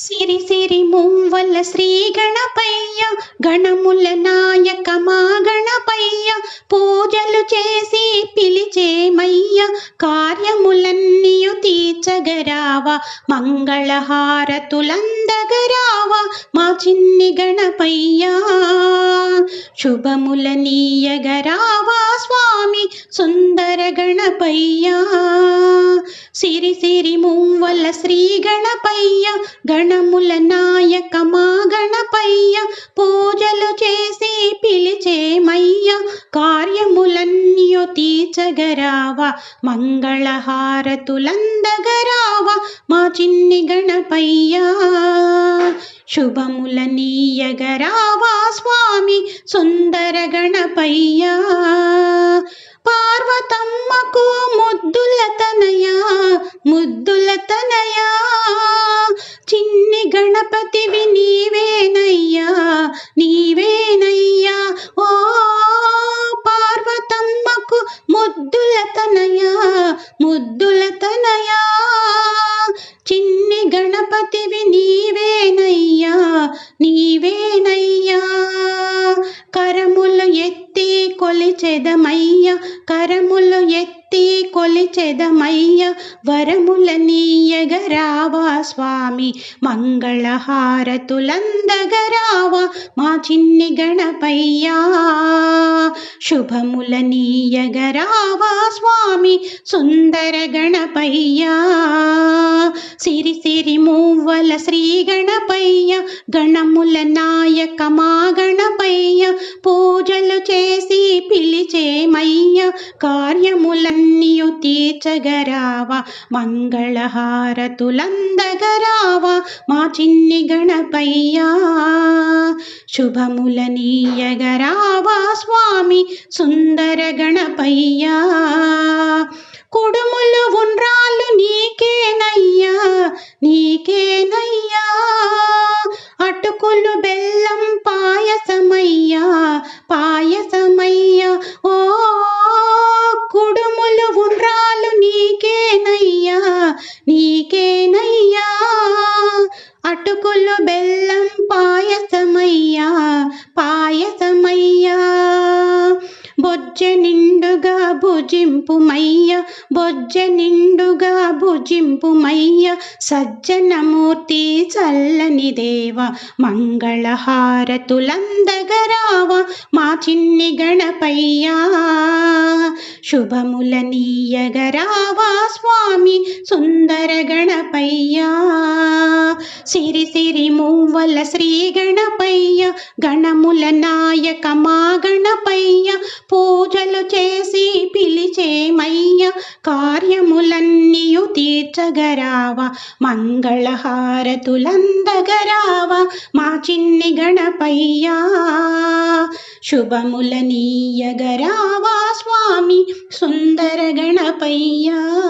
సిరి సిరి మువ్వల శ్రీ గణపయ్య గణముల నాయక మా గణపయ్య పూజలు చేసి పిలిచేమయ్య కార్యములన్నీయు తీర్చగరావా మంగళహారతులందగరావా మా చిన్ని గణపయ్య. శుభముల నీయగరావా స్వామి సుందర గణపయ్య. సిరి సిరి మువ్వల శ్రీ గణపయ్య గణముల నాయక మా గణపయ్య పూజలు చేసి పిలిచేమయ్య కార్యములన్యో తీర్చగరావా మంగళహారతులందగరావా మా చిన్ని గణపయ్య. శుభముల నీయగరావా స్వామి సుందర గణపయ్య. గణపతివి నీవేనయ్యా నీవేనయ్యా. ఓ పార్వతమ్మకు ముద్దుల తనయా ముద్దుల తనయా. చిన్ని గణపతివి నీవేనయ్యా నీవేనయ్యా. కరములు ఎత్తి కొలిచెదమై వరములనీయగరావా స్వామి మంగళహారతులందగరావా మా చిన్ని గణపయ్యా. శుభముల నీయగరావా స్వామి సుందర గణపయ్యా. సిరి సిరి మూవల శ్రీ గణపయ్య గణముల నాయక మా గణపయ్య. పూజలు చేసి పిలిచేమయ్య కార్యములన్నీయు తీర్చగరావా మంగళహారతులందగరావా మా చిన్ని గణపయ్యా. శుభములనీయగరావా స్వామి సుందర గణపయ్యా. కుడుములు ఉండ్రాళ్ళు నీకేనయ్యా. భుజింపుమయ్య బొజ్జ నిండుగా భుజింపుమయ్య సజ్జనమూర్తి చల్లని దేవ మంగళహారతులందగరావ మా చిన్ని గణపయ్యా. శుభముల నీయగరావా స్వామి సుందర గణపయ్యా. సిరి సిరి మూవల శ్రీ గణపయ్య గణముల నాయక మా గణపయ్య పూజలు చేసి పిలిచేమయ్య కార్యములన్నీయు తీర్చగరావ మంగళహారతులందగరావ మా చిన్ని గణపయ్యా. శుభములనీయగరావా స్వామి సుందర గణపయ్యా.